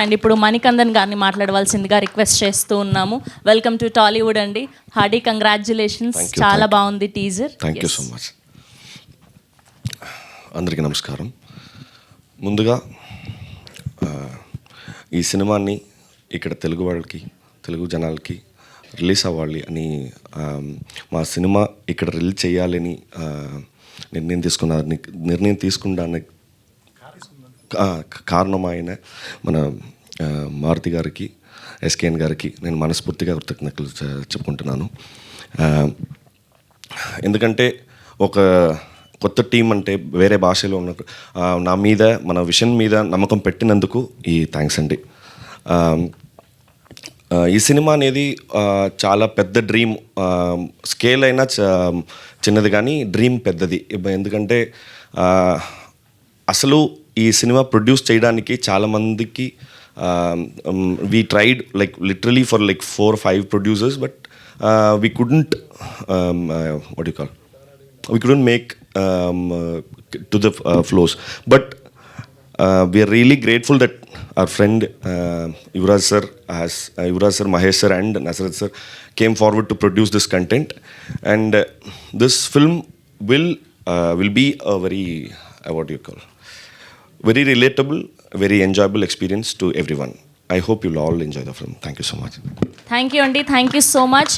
And ఇప్పుడు మణికందన్ గారిని మాట్లాడవలసిందిగా రిక్వెస్ట్ చేస్తూ ఉన్నాము. వెల్కమ్ టు టాలీవుడ్ అండి. హార్డీ కంగ్రాచులేషన్స్ Thank you, చాలా thank. బాగుంది teaser thank you so much అందరికీ నమస్కారం. ముందుగా ఆ, ఈ సినిమాని ఇక్కడ తెలుగు వాళ్ళకి తెలుగు జనాలకి రిలీజ్ అవ్వాలి అని ఆ, మా సినిమా ఇక్కడ రిలీజ్ చేయాలని ఆ, నిర్ణయం తీసుకున్న నిర్ణయం తీసుకున్నానికి ఆ, కారణం ఆయన మన మారుతి గారికి ఎస్కేఎన్ గారికి నేను మనస్ఫూర్తిగా కృతజ్ఞతలు చెప్పుకుంటున్నాను. ఎందుకంటే ఒక కొత్త టీం అంటే వేరే భాషలో ఉన్న నా మీద మన విషన్ మీద నమ్మకం పెట్టినందుకు ఈ థ్యాంక్స్ అండి. ఈ సినిమా అనేది చాలా పెద్ద డ్రీమ్ స్కేల్ అయినా చ- చిన్నది కానీ డ్రీమ్ పెద్దది. ఎందుకంటే అసలు ఈ సినిమా ప్రొడ్యూస్ చేయడానికి చాలామందికి we tried like literally for like four five producers but we couldn't what you call we couldn't make um, uh, to the uh, flows. But uh, we are really grateful that our friend uh, Yuvraj sir, has uh, Yuvraj sir, Mahesh sir, and Nasrat sir came forward to produce this content, and uh, this film very relatable, very enjoyable experience to everyone. I hope you'll all enjoy the film. Thank you so much. Thank you, Andy. Thank you so much.